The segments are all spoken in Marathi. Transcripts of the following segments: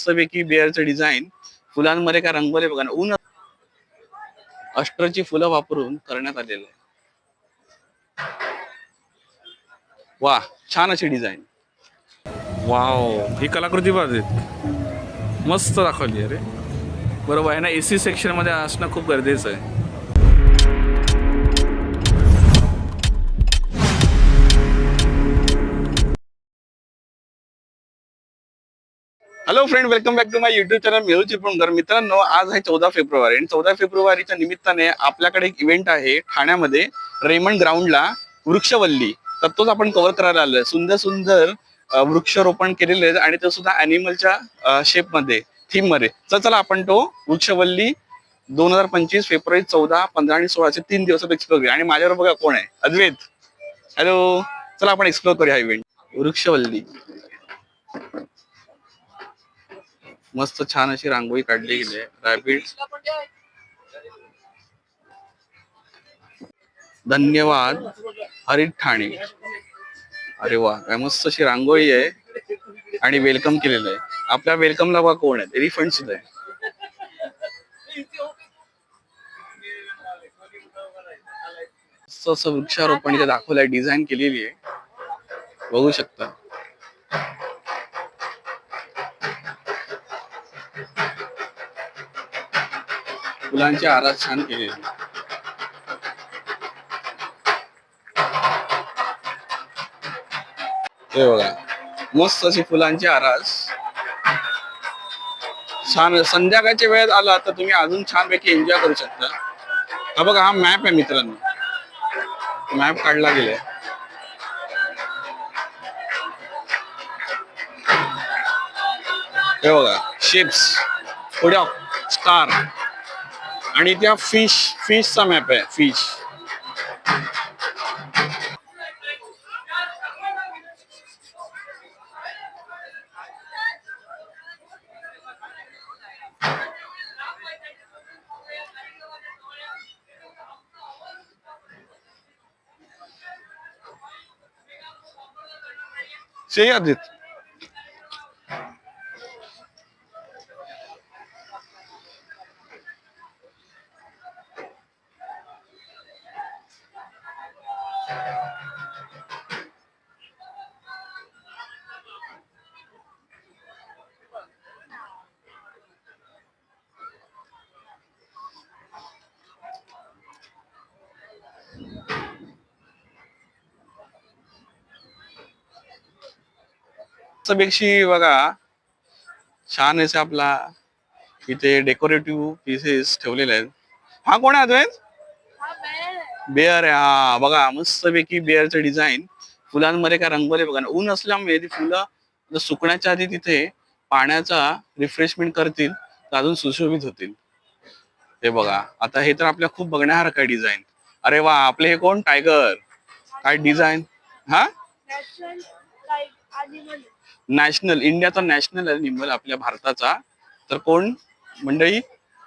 मस्तपैकी बिअरचं डिझाईन फुलांमध्ये काय रंगवले बघा ना ऊन अष्टरची फुलं वापरून करण्यात आलेलं आहे. वा छान अशी डिझाईन वाव ही कलाकृती बाजूत मस्त दाखवली अरे. बरोबर आहे ना एसी सेक्शनमध्ये असणं खूप गरजेचं आहे. Hello friend welcome back to my YouTube channel Mehu Chiplunkar मित्रांनो आज आहे चौदा फेब्रुवारी आणि चौदा फेब्रुवारीच्या निमित्ताने आपल्याकडे एक इव्हेंट आहे ठाण्यामध्ये रेमंड ग्राउंडला वृक्षवल्ली. तर तोच आपण कव्हर करायला आलोय. सुंदर सुंदर वृक्षरोपण वृक्षारोपण केलेले आणि ते सुद्धा अॅनिमलच्या शेपमध्ये थीममध्ये तर चला आपण तो वृक्षवल्ली दोन हजार पंचवीस फेब्रुवारी चौदा पंधरा आणि सोळाचे तीन दिवसात एक्सप्लोर करूया. आणि माझ्यावर बघा कोण आहे. अद्वैत. हॅलो चला आपण एक्सप्लोर करूया हा इव्हेंट वृक्षवल्ली. मस्त छान अशी रांगोळी काढली गेली आहे. रॅबिट धन्यवाद. हरित ठाणे. अरे वा काय मस्त अशी रांगोळी आहे. आणि वेलकम केलेलं आहे. आपल्या वेलकमला बा कोण आहे. रिफंड सुद्धा आहे. मस्त असं वृक्षारोपण इथे दाखवलंय. डिझाईन केलेली आहे. बघू शकता. फुलांचे आराध छान केले. ते हे बघा मस्त अशी फुलांची आरास. छान संध्याकाळच्या वेळेत आला तर तुम्ही अजून छानपैकी एन्जॉय करू शकता. हा बघा हा मॅप आहे मित्रांनो. मॅप काढला गेलाय. हे बघा शिप्स पुढे स्टार आणि त्या फिश फिशचा मॅप आहे फिश से आदित पेक्षी बघा छान आहे आपला. इथे डेकोरेटिव्ह पीसेस ठेवलेले आहेत. हा कोण आहे अद्वैत? बेअर आहे. हा बघा मस्त पैकी बेअरचं डिझाईन फुलांमध्ये काय रंगवले बघा ना. ऊन असल्यामुळे ती फुलं सुकण्याच्या आधी तिथे पाण्याचा रिफ्रेशमेंट करतील तर अजून सुशोभित होतील. हे बघा आता हे तर आपल्या खूप बघण्यासारखं डिझाईन अरे वा आपले हे कोण? टायगर काय डिझाईन हा? नॅशनल नॅशनल इंडियाचा नॅशनल अॅनिमल आपल्या भारताचा. तर कोण? मंडळी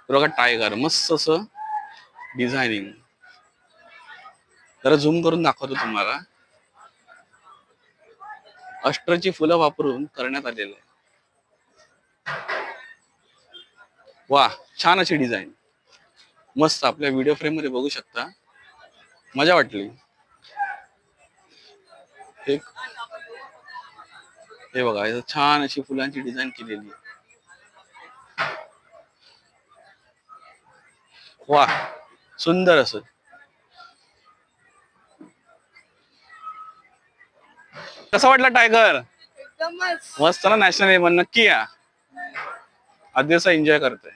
बघा टायगर मस्त असं डिझायनिंग जरा झूम करून दाखवतो तुम्हाला. अष्टरची फुलं वापरून करण्यात आलेलं आहे. वा छान अशी डिझाईन मस्त आपल्या व्हिडिओ फ्रेममध्ये बघू शकता. मजा वाटली. एक हे बघा इथं छान अशी फुलांची डिझाईन केलेली आहे. वा सुंदर असं. कसा वाटला टायगर? मस्त ना नॅशनल एवन नक्की या. आदिवसा एन्जॉय करतोय.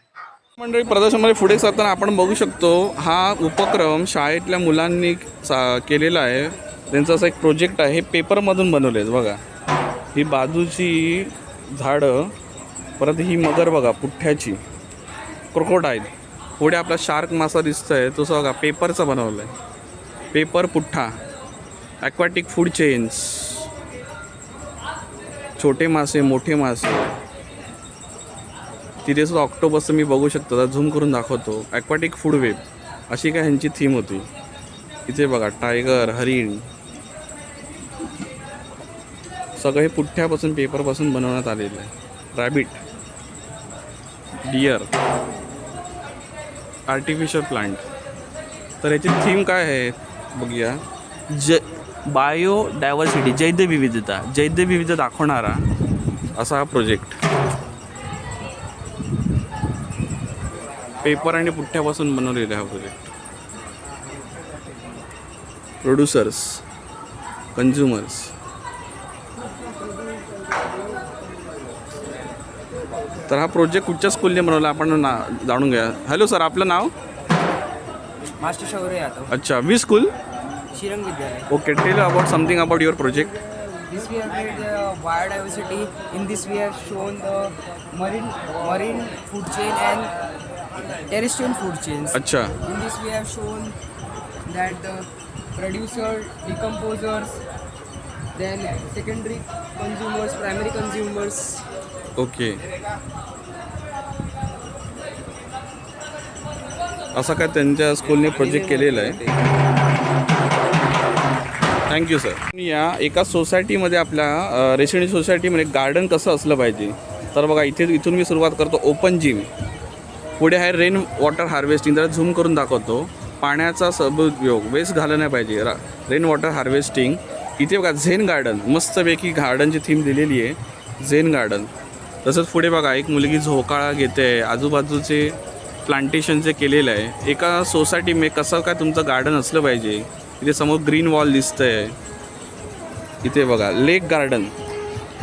मंडळी प्रदर्शनमध्ये पुढे जाताना आपण बघू शकतो हा उपक्रम शाळेतल्या मुलांनी केलेला आहे. त्यांचा असा एक प्रोजेक्ट आहे हे पेपरमधून बनवले आहेत बघा. ही बाजूची झाडं परत ही मगर बघा पुठ्ठ्याची. क्रोकोडाईल. पुढे आपला शार्क मासा दिसतोय तो बघा पेपरचा बनवला आहे पेपर पुठ्ठा. ॲक्वॅटिक फूड चेन्स छोटे मासे मोठे मासे. तिथे सुद्धा ऑक्टोबस मी बघू शकतो झूम करून दाखवतो. ॲक्वॅटिक फूड वेब अशी काय ह्यांची थीम होती. इथे बघा टायगर हरिण. सगळं हे पुठ्ठ्यापासून पेपरपासून बनवण्यात आलेलं आहे. रॅबिट डिअर आर्टिफिशियल प्लांट तर याची थीम काय आहे? बघूया. ज बायो डायव्हर्सिटी जैद विविधता जैद विविधता दाखवणारा असा हा प्रोजेक्ट पेपर आणि पुठ्ठ्यापासून बनवलेला हा प्रोजेक्ट प्रोड्युसर्स कन्झ्युमर्स तर हा प्रोजेक्ट कुठच्या स्कूलने बनवला आपण ना जाणून घ्या हॅलो सर आपलं नाव? मास्टर शौर्य यादव. अच्छा we school Shirang Vidyalaya. Okay tell about something about your project this we are made wire diversity in this we are shown the marine marine food chain and terrestrial food chain अच्छा in this we are shown that the producer decomposers then secondary consumers primary consumers okay असं काय त्यांच्या स्कूलने प्रोजेक्ट केलेला आहे. थँक्यू सर या एका सोसायटीमध्ये आपल्या रेसिडेंट सोसायटीमध्ये गार्डन कसं असलं पाहिजे? तर बघा इथे इथून मी सुरुवात करतो. ओपन जिम पुढे आहे रेन वॉटर हार्वेस्टिंग जरा झूम करून दाखवतो. पाण्याचा सदुपयोग वेस्ट घालं नाही पाहिजे. रा रेन वॉटर हार्वेस्टिंग इथे बघा झेन गार्डन मस्तपैकी गार्डनची थीम दिलेली आहे. झेन गार्डन तसंच पुढे बघा एक मुलगी झोकाळा घेते आहे आजूबाजूचे प्लांटेशनचे केलेलं आहे. एका सोसायटी मे कसं काय तुमचं गार्डन असलं पाहिजे? इथे समोर ग्रीन वॉल दिसतं आहे इथे बघा lake garden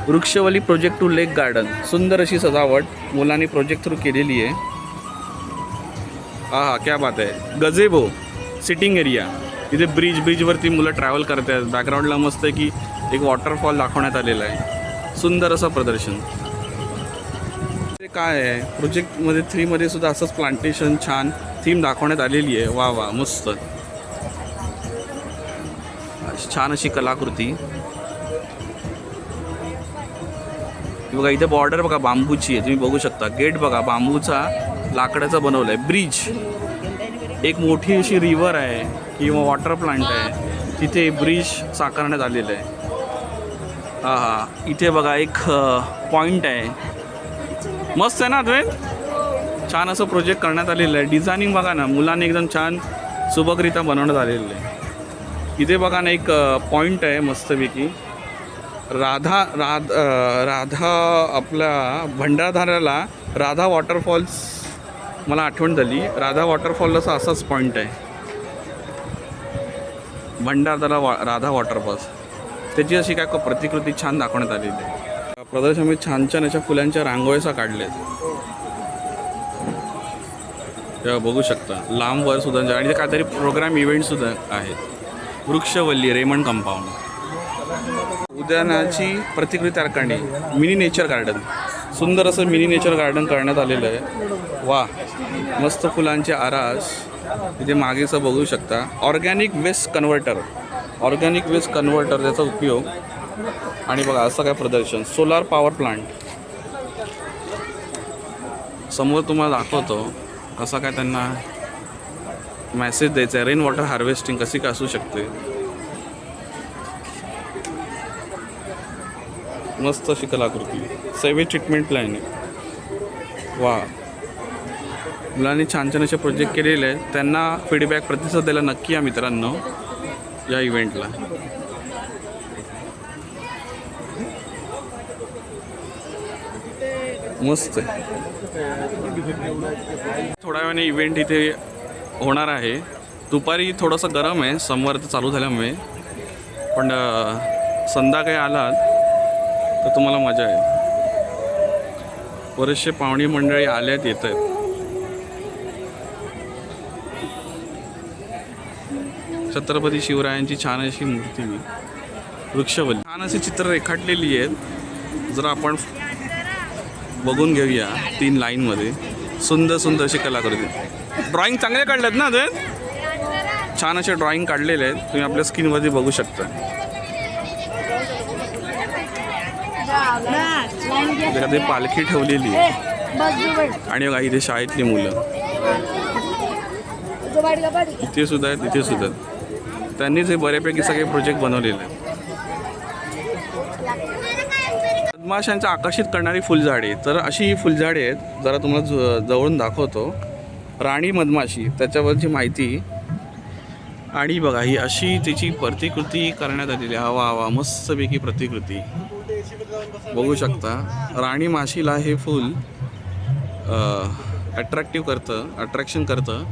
Vrukshavali project to lake garden सुंदर अशी सजावट मुलांनी प्रोजेक्ट थ्रू केलेली आहे. हा हा क्या बात आहे. गजेबो सिटिंग एरिया इथे ब्रिज ब्रिजवरती मुलं ट्रॅव्हल करत आहेत बॅकग्राऊंडला मस्त आहे की एक वॉटरफॉल दाखवण्यात आलेला आहे. सुंदर असं प्रदर्शन. ते काय आहे? प्रोजेक्टमध्ये थ्रीमध्ये सुद्धा असंच प्लांटेशन छान थीम दाखवण्यात आलेली आहे. वा वा मस्त. छान अशी कलाकृती. बघा इथे बॉर्डर बघा बांबूची आहे. तुम्ही बघू शकता. गेट बघा बांबूचा लाकडाचा बनवला आहे ब्रिज एक मोठी अशी रिव्हर आहे किंवा वॉटर प्लांट आहे. तिथे ब्रिज साकारण्यात आलेलं आहे. हा हा. इथे बघा एक पॉईंट आहे. मस्त आहे ना अद्वैत? छान असं प्रोजेक्ट करण्यात आलेलं आहे. डिझायनिंग बघा ना मुलांनी एकदम छान सुबकरित्या बनवण्यात आलेलं आहे. इथे बघा ना एक पॉईंट आहे मस्तपैकी. राधा राध राधा आपल्या भंडारधाऱ्याला राधा वॉटरफॉल्स मला आठवण झाली. राधा वॉटरफॉलचा असाच पॉईंट आहे. भंडारदारा वा राधा वॉटरफॉल्स त्याची अशी काय प्रतिकृती छान दाखवण्यात आलेली आहे. प्रदर्शनामध्ये छान छान अशा फुलांच्या रांगोळ्या काढले आहेत तेव्हा बघू शकता. लांब वर सुद्धा आणि ते काहीतरी प्रोग्राम इव्हेंटसुद्धा आहेत. वृक्षवल्ली रेमंड कंपाऊंड उद्यानाची प्रतिकृती कारखाने मिनी नेचर गार्डन सुंदर असं मिनी नेचर गार्डन करण्यात आलेलं आहे. वा मस्त फुलांचे आरास. इथे मागेचं बघू शकता. Organic waste converter organic waste converter त्याचा उपयोग. आणि बघा असं काय प्रदर्शन. सोलार पॉवर प्लांट समोर तुम्हाला दाखवतो कसं काय त्यांना मेसेज द्यायचा आहे. रेन वॉटर हार्वेस्टिंग कशी काय असू शकते? मस्त अशी कलाकृती. सेवे ट्रीटमेंट प्लॅन आहे. वा. मुलांनी छान छान असे प्रोजेक्ट केलेले आहेत. त्यांना फीडबॅक प्रतिसाद द्यायला नक्की या मित्रांनो या इव्हेंटला मस्त आहे. थोड्या वेळाने इव्हेंट इथे होणार आहे. दुपारी थोडंसं गरम आहे. समोर तर चालू झाल्यामुळे. पण संध्याकाळी आलात तर तुम्हाला मजा आहे बरेचसे पाहुणी मंडळी आल्यात येत आहेत छत्रपती शिवरायांची छान अशी मूर्ती वृक्षवल्ली. छान अशी चित्र रेखाटलेली आहेत. जर आपण बघून घेऊया तीन लाईनमध्ये. सुंदर सुंदर अशी कलाकृती. ड्रॉइंग चांगले काढलेत ना ते छान असे ड्रॉइंग काढलेले आहेत. तुम्ही आपल्या स्किनमध्ये बघू शकता. एखादी पालखी ठेवलेली आणि बघा इथे शाळेतली मुलं. इथे सुद्धा आहेत इथे सुद्धा त्यांनीच हे बऱ्यापैकी सगळे प्रोजेक्ट बनवलेले आहेत. मधमाशांचं आकर्षित करणारी फुलझाडे. तर अशी ही फुलझाडे आहेत जरा तुम्हाला ज- जवळून दाखवतो. राणी मधमाशी त्याच्यावरची माहिती. आणि बघा ही अशी तिची प्रतिकृती करण्यात आलेली आहे. हवा हवा मस्तपैकी प्रतिकृती. बघू शकता राणी माशीला हे फूल अट्रॅक्टिव्ह करतं अट्रॅक्शन करतं.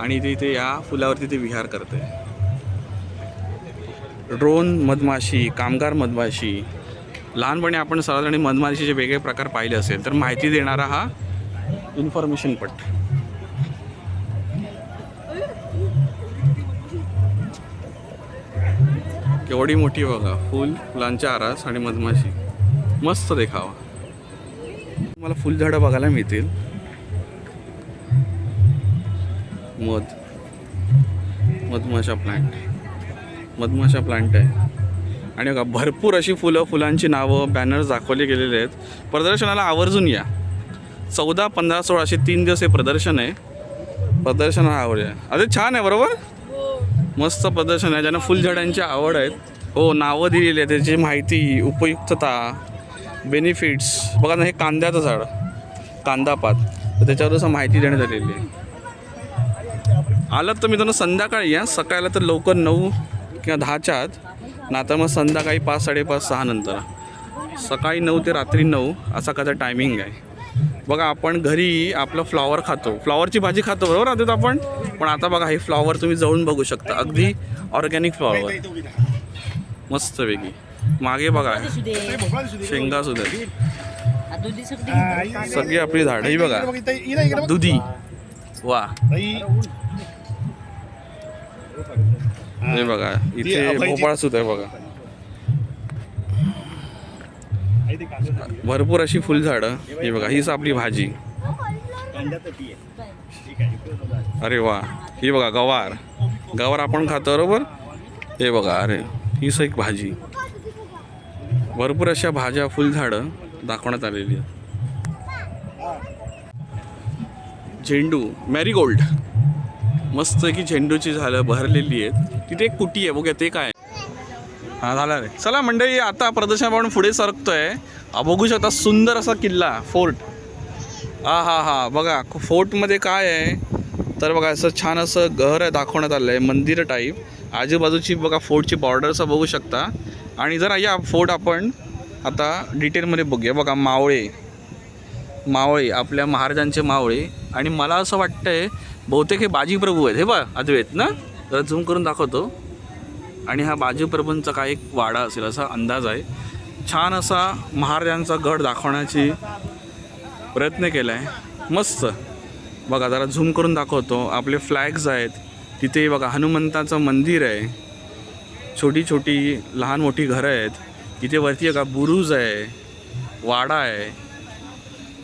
आणि ते इथे या फुलावरती ते विहार करते. ड्रोन मधमाशी कामगार मधमाशी लहानपणी आपण सर्वजणी मधमाशीचे वेगळे प्रकार पाहिले असेल तर माहिती देणारा हा इन्फॉर्मेशन पट. केवढी मोठी बघा फुल फुलांच्या आरास आणि मधमाशी. मस्त देखावा. तुम्हाला फुलझाडं बघायला मिळतील. मध. मधमाशा प्लांट मधमाशा प्लांट आहे. आणि बघा भरपूर अशी फुलं फुलांची नावं बॅनर्स दाखवले गेलेले आहेत. प्रदर्शनाला आवर्जून या. चौदा पंधरा सोळा असे तीन दिवस हे प्रदर्शन आहे. प्रदर्शनाला आवड आहे. अरे छान आहे बरोबर? मस्त प्रदर्शन आहे. ज्यांना फुलझाडांची आवड आहेत. हो नावं दिलेली आहेत. त्याची माहिती उपयुक्तता बेनिफिट्स बघा ना हे कांद्याचं झाड. कांदापात तर त्याच्यावर असं माहिती देण्यात आलेली आहे. आलं तर मी संध्याकाळी या. सकाळला तर लवकर नऊ किंवा दहाच्या आत नाहीतर मग संध्याकाळी पाच साडेपाच सहा नंतर. सकाळी नऊ ते रात्री नऊ असा कसा टायमिंग आहे. बघा आपण घरी आपलं फ्लॉवर खातो. फ्लॉवरची भाजी खातो बरोबर? आता आपण? पण आता बघा हे फ्लॉवर तुम्ही जवळून बघू शकता. अगदी ऑर्गॅनिक फ्लॉवर मस्त वेगळी मागे बघा. शेंगा सुद्धा. सगळी आपली झाडं ही बघा. दुधी. वा. हे बघा इथे भोपळा सुद्धा आहे बघा. भरपूर अशी फुलझाडं ही बघा हीच आपली भाजी. अरे वा ही बघा गवार. गवार आपण खातो बरोबर? हे बघा अरे हीच एक भाजी. भरपूर अशा भाज्या फुलझाडं दाखवण्यात आलेली आहेत. झेंडू मॅरीगोल्ड. मस्त की झेंडूची झालं भरलेली आहेत. तिथे एक कुटी आहे बघूया ते काय हा झाला रे. चला मंडळी आता प्रदर्शन आपण पुढे सरकतोय. बघू शकता सुंदर असा किल्ला फोर्ट. हा हा हा बघा फोर्टमध्ये काय आहे? तर बघा असं छान असं घर आहे दाखवण्यात आलं आहे मंदिर टाईप आजूबाजूची बघा फोर्टची बॉर्डर्स बघू शकता. आणि जरा या फोर्ट आपण आता डिटेलमध्ये बघूया. बघा मावळे. मावळे आपल्या महाराजांचे मावळे. आणि मला असं वाटतंय बहुतेक हे बाजीप्रभू आहेत हे बा अद्वैत ना? जरा झूम करून दाखवतो. आणि हा बाजीप्रभूंचा काय एक वाडा असेल असा अंदाज आहे. छान असा महाराजांचा गड दाखवण्याची प्रयत्न केला आहे मस्त. बघा जरा झूम करून दाखवतो. आपले फ्लॅग्स आहेत. तिथे बघा हनुमंताचं मंदिर आहे. छोटी छोटी लहान मोठी घरं आहेत. तिथे वरती बघा बुरुज आहे. वाडा आहे.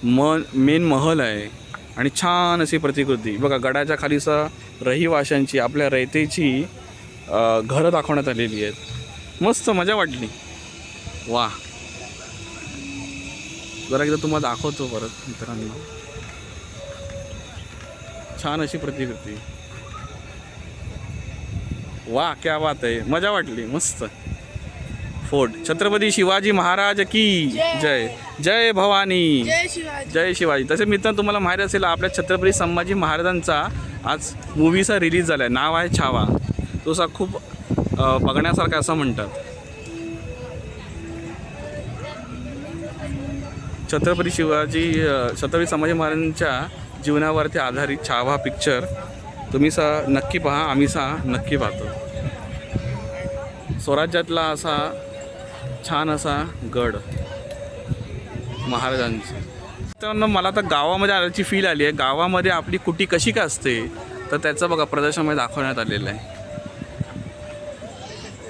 म मेन महल आहे. आणि छान अशी प्रतिकृती. बघा गडाच्या खालीचा रहिवाशांची आपल्या रयतेची घरं दाखवण्यात आलेली आहेत. मस्त मजा वाटली. वा. जरा एकदा तुम्हाला दाखवतो परत मित्रांनो. छान अशी प्रतिकृती. वा क्या बात आहे. मजा वाटली मस्त. फोर्ट. छत्रपती शिवाजी महाराज की जय. जय भवानी. जय शिवाजी. जय शिवाजी. तसे मित्रांनो तुम्हाला माहीत असेल आपल्या छत्रपती संभाजी महाराजांचा आज मूवीचा रिलीज झाला आहे नाव आहे छावा. तो असा खूप बघण्यासारखा असं म्हणतात. छत्रपती शिवाजी छत्रपती संभाजी महाराजांच्या जीवनावरती आधारित छावा पिक्चर तुम्ही सा नक्की पहा आम्ही सा नक्की पाहतो. स्वराज्यातला असा छान असा गड. महाराजांचे. मित्रांनो मला आता गावामध्ये आल्याची फील आली आहे. गावामध्ये आपली कुटी कशी काय असते तर त्याचं बघा प्रदर्शनामध्ये दाखवण्यात आलेलं आहे.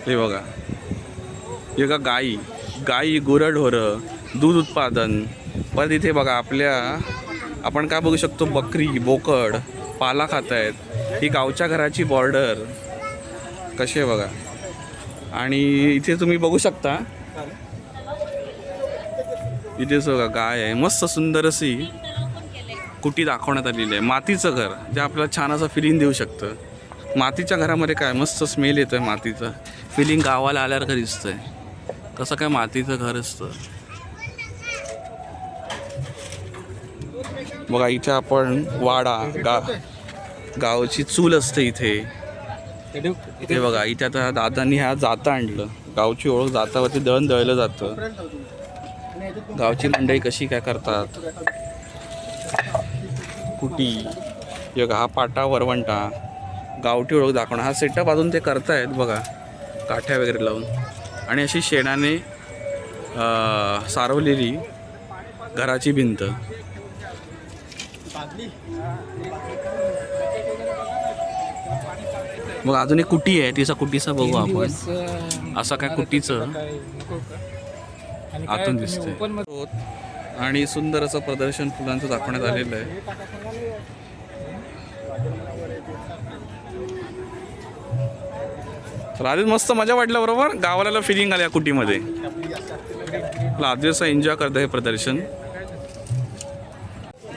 हे बघा. हे बघा गाई. गाई गुरढोरं दूध उत्पादन. परत इथे बघा आपल्या आपण काय बघू शकतो बकरी बोकड पाला खात आहेत ही गावच्या घराची बॉर्डर कशी आहे बघा. आणि इथे तुम्ही बघू शकता इथे सगळं गाय आहे? मस्त सुंदर अशी कुटी दाखवण्यात आलेली आहे. मातीचं घर जे आपल्याला छान असं फिलिंग देऊ शकतं. मातीच्या घरामध्ये काय मस्त स्मेल येतो आहे मातीचं. फिलिंग गावाला आल्यासारखं दिसतंय. तसं काय मातीचं घर असतं? बघा इथे आपण वाडा गा गावची चूल असते इथे. इथे बघा इथे आता दादांनी ह्या जाता आणलं. गावची ओळख जातावरती दळण दळलं जातं. गावची मंडळी कशी काय करतात? कुटी बघा हा पाटा वरवंटा गावठी ओळख दाखवणं हा सेटअप अजून ते करतायत बघा काठ्या वगैरे लावून. आणि अशी शेणाने सारवलेली घराची भिंत. मग अजून एक कुटी आहे तिचा कुटीचा बघू आपण. असं काय कुटीचं? आतून दिसतंय. आणि सुंदर असं प्रदर्शन फुलांचं दाखवण्यात आलेलं आहे. तर आधीच मस्त मजा वाटल्या बरोबर? गावाला फिलिंग आल्या कुटीमध्ये. आधी एन्जॉय करतं हे प्रदर्शन.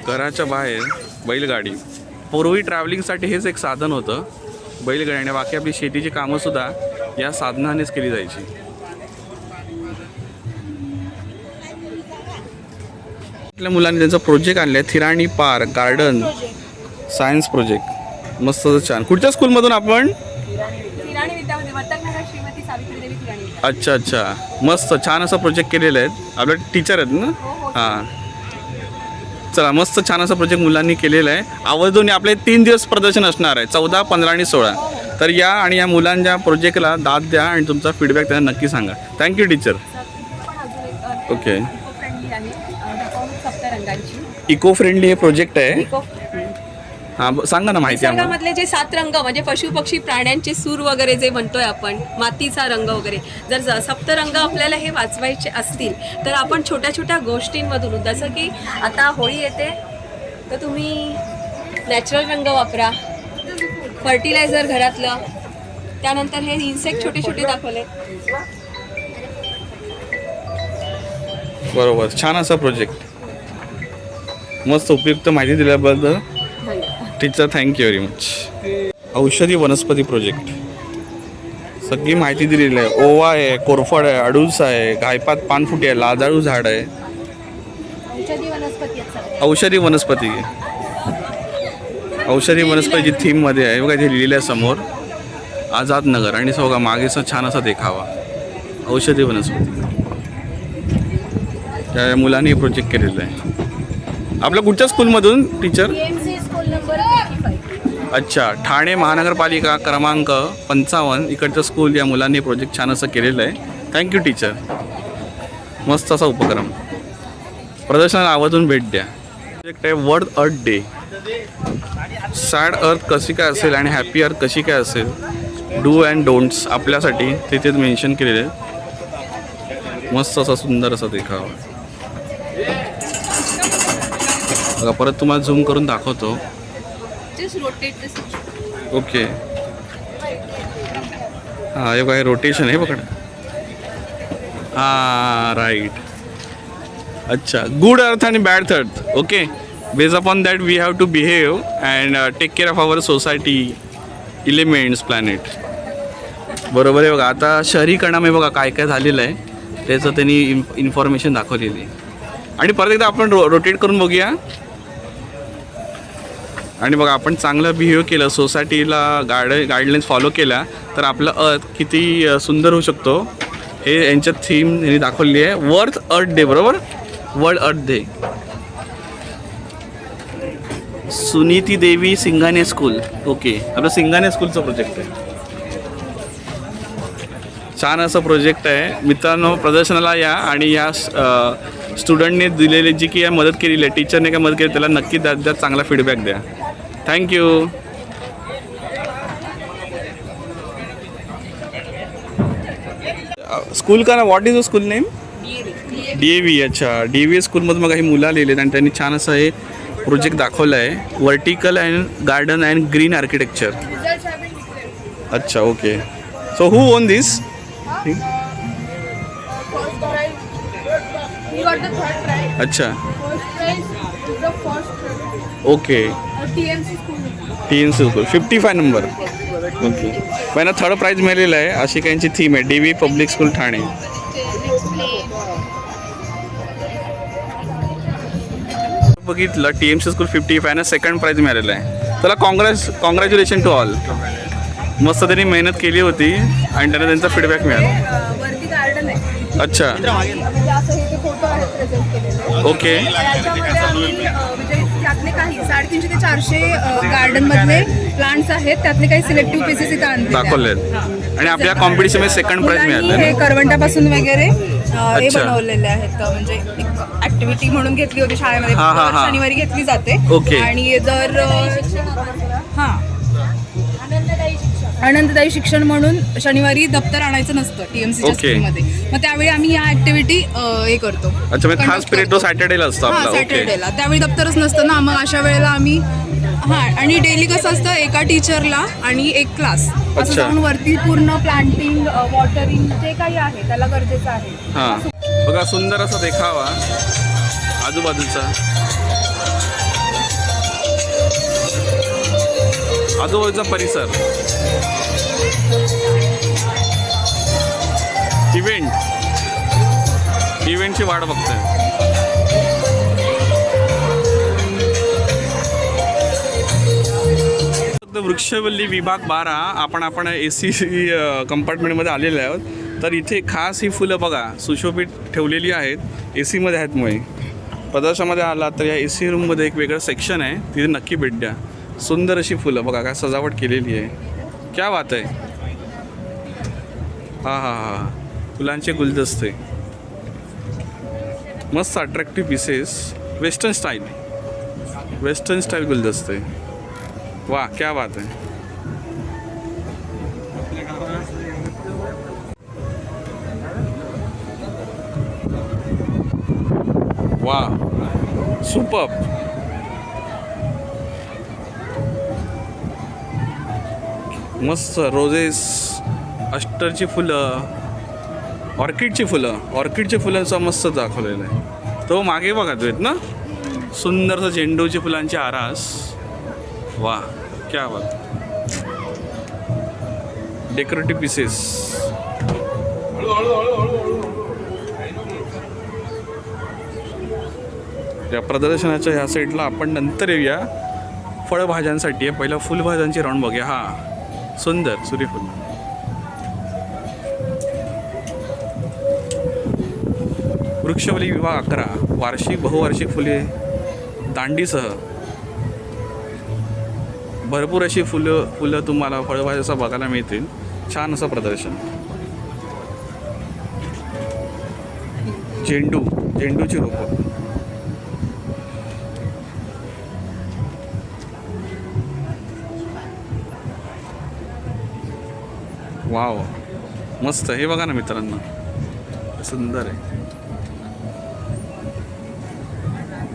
घराच्या बाहेर बैलगाडी. पूर्वी ट्रॅव्हलिंगसाठी हेच एक साधन होतं. बैलगाडी आणि बाकी आपली शेतीची कामंसुद्धा या साधनानेच केली जायची. आपल्या मुलांनी त्यांचा प्रोजेक्ट आणले Thirani park garden science project मस्त छान. कुठच्या स्कूलमधून आपण? अच्छा अच्छा. मस्त छान असा प्रोजेक्ट केलेला आहे. आपले टीचर आहेत ना? हां चला मस्त छान असा प्रोजेक्ट मुलांनी केलेला आहे. आवर्जून आपले तीन दिवस प्रदर्शन असणार आहे. चौदा पंधरा आणि सोळा. तर या आणि या मुलांच्या प्रोजेक्टला दाद द्या आणि तुमचा फीडबॅक त्यांना नक्की सांगा. थँक्यू टीचर ओके सप्तरंगांची इको फ्रेंडली हे प्रोजेक्ट आहे. हां सांगा ना माहिती निसर्गामधले जे सात रंग म्हणजे पशु पक्षी प्राण्यांचे सूर वगैरे जे म्हणतोय आपण मातीचा रंग वगैरे. जर ज- सप्तरंग आपल्याला हे वाचवायचे असतील तर आपण छोट्या छोट्या गोष्टींमधून जसं की आता होळी येते तर तुम्ही नॅचरल रंग वापरा. फर्टिलायझर घरातलं. त्यानंतर हे इन्सेक्ट छोटे छोटे दाखवले. बरोबर छान असा प्रोजेक्ट मस्त उपयुक्त माहिती दिल्याबद्दल टीचर थँक्यू व्हेरी मच औषधी वनस्पती प्रोजेक्ट सगळी माहिती दिलेली आहे. ओवा आहे कोरफड आहे अडूस आहे गायपात पानफुटी आहे लाजाळू झाड आहे. औषधी वनस्पती. औषधी वनस्पती. औषधी वनस्पतीची थीममध्ये आहे. बघा इथे लिहिलं आहे समोर. आझाद नगर. आणि सगळा मागेचा छान असा देखावा. औषधी वनस्पती. त्या मुलांनी हे प्रोजेक्ट केलेलं आहे. आपल्या कुठच्या स्कूलमधून टीचर PMC स्कूल नंबर 55. अच्छा ठाणे महानगरपालिका क्रमांक पंचावन्न इकडचं स्कूल या मुलांनी प्रोजेक्ट छान असं केलेलं आहे. थँक्यू टीचर मस्त असा उपक्रम. प्रदर्शनाला आवर्जून भेट द्या. प्रोजेक्ट आहे वर्ल्ड अर्थ डे सॅड अर्थ कशी काय असेल आणि हॅपी अर्थ कशी काय असेल? डू अँड डोंट्स आपल्यासाठी तिथे मेन्शन केलेले मस्त असा सुंदर असा देखावा. बघा परत तुम्हाला झूम करून दाखवतो. ओके हां हे काय रोटेशन आहे पकड. हां राईट अच्छा गुड अर्थ आणि bad earth okay based upon that we have to behave and take care of our society elements planet बरोबर आहे बघा आता शहरीकरणामध्ये बघा काय काय झालेलं आहे त्याचं त्यांनी इन्फ इन्फॉर्मेशन दाखवलेली आणि परत एकदा आपण रो रोटेट करून बघूया. आणि बघा आपण चांगलं बिहेव केलं सोसायटीला गाड गाईडलाईन्स फॉलो केल्या तर आपलं अर्थ किती सुंदर होऊ शकतो. हे यांच्या थीम यांनी दाखवली आहे. वर्थ अर्थ डे बरोबर? वर्ल्ड अर्थ डे सुनीती देवी सिंघाने स्कूल ओके आपलं सिंघाने स्कूलचं प्रोजेक्ट आहे. छान असं प्रोजेक्ट आहे. मित्रांनो प्रदर्शनाला या आणि या स्टुडंटने दिलेली जी की मदत केलेली आहे टीचरने काय मदत केली त्याला नक्की द्या द्या चांगला फीडबॅक द्या. थँक्यू स्कूल का ना what is the school name D A V अच्छा डी ए व्ही स्कूलमधून मग काही मुलं आलेले आणि त्यांनी छान असं हे प्रोजेक्ट दाखवलं आहे vertical and garden and green architecture. अच्छा okay so who won this First prize. He got the third prize. अच्छा. Okay. T N C school fifty five number okay त्यांना थर्ड प्राईज मिळालेलं आहे. अशी काहींची थीम आहे. D V public school Thane. बघितलं T M C school fifty फायनं second prize मिळालेलं आहे. त्याला काँग्रेस कॉंग्रॅच्युलेशन टू ऑल मस्त त्यांनी मेहनत केली होती आणि त्यांना त्यांचा फीडबॅक मिळाला. अच्छा. म्हणजे ओके. म्हणजे त्यातले काही साडेतीनशे ते चारशे गार्डन मधले प्लांट्स आहेत. त्यातले काही सिलेक्टिव्ह पीसेस इथं आणले दाखवलेत. आणि आपल्या कॉम्पिटिशनमध्ये सेकंड मुलांनी मिळालं हे करवंटापासून वगैरे हे. बनवलेले आहेत. म्हणजे एक ऍक्टिव्हिटी म्हणून घेतली होती शाळेमध्ये. शनिवारी घेतली जाते. ओके. आणि जर आनंददायी शिक्षण म्हणून शनिवारी दप्तर आणायचं नसतं टीएमसीच्या. स्कूलमध्ये मग त्यावेळी आम्ही या ऍक्टिव्हिटी हे करतो. अच्छा म्हणजे Conduct तो. सॅटर्डेला असतो हा आपला. ओके. सॅटर्डेला त्यावेळी दप्तरच नसतं ना मग अशा वेळेला आम्ही हा आणि डेली कसं असतं एका टीचरला आणि एक क्लास असं अच्छा. जाऊन वरती पूर्ण प्लांटिंग वॉटरिंग जे काही आहे त्याला गरजेचं आहे. हा. बघा सुंदर असा देखावा आजूबाजूचा. आजूबाजूचा परिसर. इव्हेंट इव्हेंटची वाट बघतोय. वृक्षवल्ली विभाग बारा आपण आपण ए सी कंपार्टमेंटमध्ये आलेले आहोत. तर इथे खास ही फुलं बघा सुशोभित ठेवलेली आहेत. ए सीमध्ये आहेत मुळे. प्रदर्शनामध्ये आला तर या ए सी रूममध्ये एक वेगळं सेक्शन आहे. तिथे नक्की भेट द्या. सुंदर अशी फुलं. बघा काय सजावट केलेली आहे. क्या बात आहे. हां हां हां फुलांचे गुलदस्ते. मस्त attractive pieces western style western style गुलदस्ते. वा क्या बात आहे. वा. सुपर मस्त रोजेस अष्टरची फुलं ऑर्किडची फुलं ऑर्किडच्या फुलांचा मस्त दाखवलेलं आहे. तो मागे बघा तो आहेत ना? सुंदरसं झेंडूची फुलांची आरास. वा क्या बात. डेकोरेटिव्ह पीसेस या प्रदर्शनाच्या ह्या साईडला आपण नंतर येऊया. फळभाज्यांसाठी पहिला फुलभाज्यांची राऊंड बघूया. हा. सुंदर सूर्यफूल. वृक्षवली विवाह अकरा. वार्षिक बहुवार्षिक फुले दांडीसह. भरपूर अशी फुलं फुलं तुम्हाला फळभाज्याचा बघायला मिळतील. छान असं प्रदर्शन. झेंडू झेंडूची रोपं. वाव. मस्त हे बघा ना मित्रांनो. सुंदर आहे.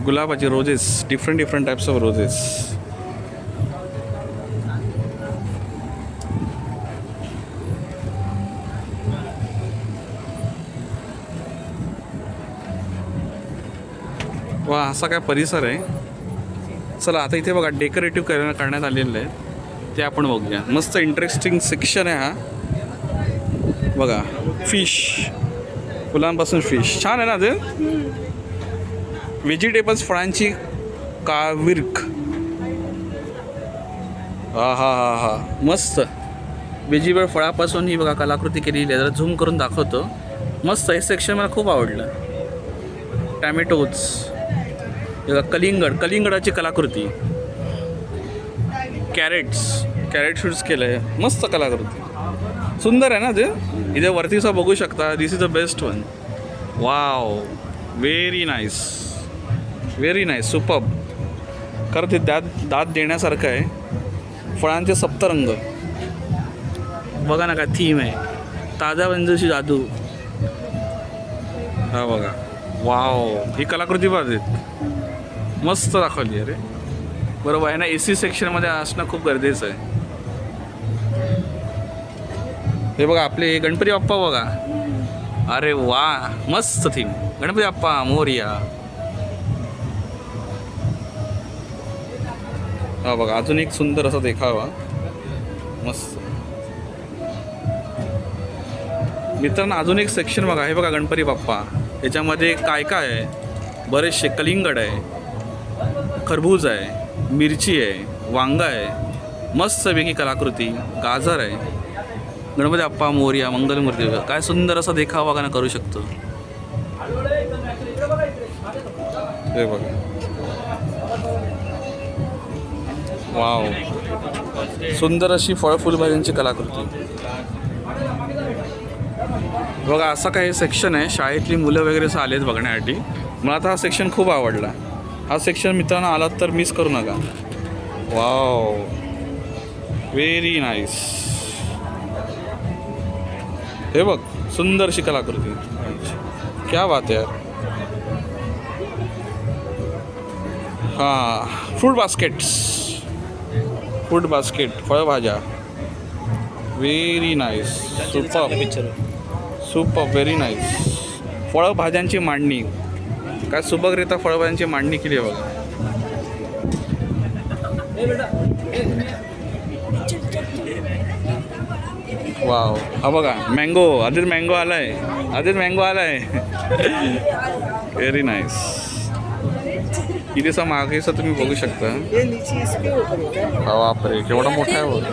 गुलाबाचे roses different different types of roses वा असा काय परिसर आहे. चला आता इथे बघा डेकोरेटिव्ह करण्यात आलेलं आहे. ते आपण बघूया. मस्त इंटरेस्टिंग सेक्शन आहे हा. बघा फिश फुलांपासून फिश छान आहे ना ते? व्हेजिटेबल्स फळांची काविर्क. हा हा हा हा. मस्त. व्हेजिटेबल फळापासून ही बघा कलाकृती केलेली आहे. जरा झूम करून दाखवतो. मस्त हे सेक्शन मला खूप आवडलं. टॅमॅटोज बघा कलिंगड. कलिंगडाची कलाकृती. कॅरेट्स कॅरेट शूट्स केलं आहे मस्त कलाकृती. सुंदर आहे ना ते? इथे वरती बघू शकता this is the best one wow very nice very nice superb खरं ते दात दात देण्यासारखं आहे. फळांचे सप्तरंग. बघा ना काय थीम आहे. ताजा बंजूची जादू. हा बघा. वाव ही कलाकृती पाहिजेत मस्त दाखवली अरे बरोबर आहे ना ए सी सेक्शनमध्ये असणं खूप गरजेचं आहे. हे बघा आपले गणपती बाप्पा बघा. अरे वा मस्त थीम गणपती बाप्पा मोरिया. हा बघा अजून एक सुंदर असा देखावा. मस्त. मित्रांनो अजून एक सेक्शन बघा. हे बघा गणपती बाप्पा. याच्यामध्ये काय काय आहे? बरेचसे कलिंगड आहे. खरबूज आहे. मिरची आहे. वांगा आहे. मस्त वेगळी कलाकृती. गाजर आहे. गणपती अप्पा मोर्या मंगलमूर्ती काय सुंदर असा देखावा का करू शकतो? हे बघा. वाव. सुंदर अशी फळ फुलभाज्यांची कलाकृती. बघा असं काही सेक्शन आहे. शाळेतली मुलं वगैरे असं आलेत बघण्यासाठी. मला आता हा सेक्शन खूप आवडला. हा सेक्शन मित्रांनो आलात तर मिस करू नका. वाव. व्हेरी नाईस हे बघ सुंदर अशी कलाकृती. क्या बात आहे यार. हां फ्रूट बास्केट्स फ्रूट बास्केट फळभाज्या very nice super super very nice फळभाज्यांची मांडणी. काय सुबकरित्या फळभाज्यांची मांडणी केली आहे बघा. वाव. हा बघा मँगो आधीच मँगो आलाय. आधीच मँगो आलाय. व्हेरी नाईस कितीसा मागेचा तुम्ही बघू शकता? हा बापरे केवढा मोठा आहे बघ.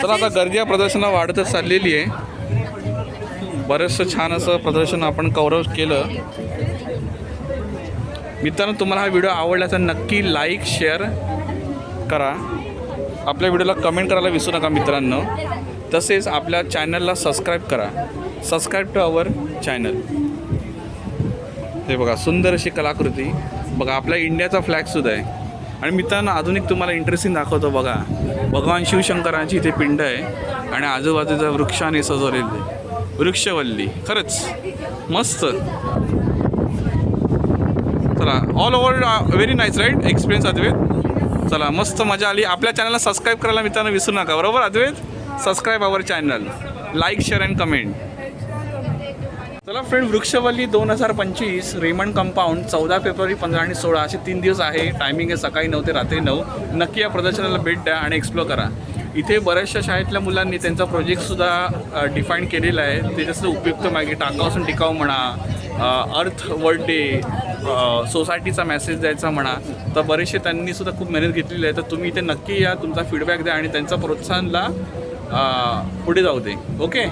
चला आता गर्दी प्रदर्शना वाढतच चाललेली आहे. बरंचसं छान असं प्रदर्शन आपण कवरअप केलं. मित्रांनो तुम्हाला हा व्हिडिओ आवडला तर नक्की लाईक शेअर करा. आपल्या व्हिडिओला कमेंट करायला विसरू नका मित्रांनो. तसेच आपल्या चॅनलला सबस्क्राईब करा. Subscribe to our channel. हे बघा सुंदर अशी कलाकृती. बघा आपल्या इंडियाचा फ्लॅगसुद्धा आहे. आणि मित्रांनो आधुनिक तुम्हाला इंटरेस्टिंग दाखवतो बघा. भगवान शिवशंकरांची इथे पिंड आहे आणि आजूबाजूचा वृक्षाने सजवलेली आहे. वृक्षवल्ली खरंच. मस्त. चला all over very nice right experience Advait. चला मस्त मजा आली. आपल्या चॅनलला सबस्क्राईब करायला मित्रांनो विसरू नका बरोबर Advait? Subscribe our channel like share and comment चला फ्रेंड वृक्षवल्ली दोन हजार पंचवीस रेमंड कंपाऊंड चौदा फेब्रुवारी पंधरा आणि सोळा असे तीन दिवस आहे. टायमिंग आहे सकाळी नऊ ते रात्री नऊ. नक्की या प्रदर्शनाला भेट द्या आणि एक्सप्लोर करा. इथे बऱ्याचशा शाळेतल्या मुलांनी त्यांचा प्रोजेक्टसुद्धा डिफाईन केलेला आहे. त्याच्यासुद्धा उपयुक्त मागे टाकापासून टिकाऊ म्हणा अर्थ वर्ल्ड डे सोसायटीचा मेसेज द्यायचा म्हणा तर बरेचसे त्यांनीसुद्धा खूप मेहनत घेतलेली आहे. तर तुम्ही इथे नक्की या तुमचा फीडबॅक द्या आणि त्यांचा प्रोत्साहनला पुढे जाऊ दे. ओके?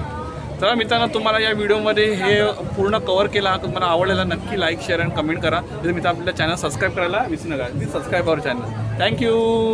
चला मित्रांनो तुम्हाला या व्हिडिओमध्ये हे पूर्ण कवर केला तुम्हाला आवडलेला नक्की लाईक शेअर आणि कमेंट करा. जर मित्र आपल्या चॅनल सबस्क्राईब करायला विसरू नका. Subscribe our channel thank you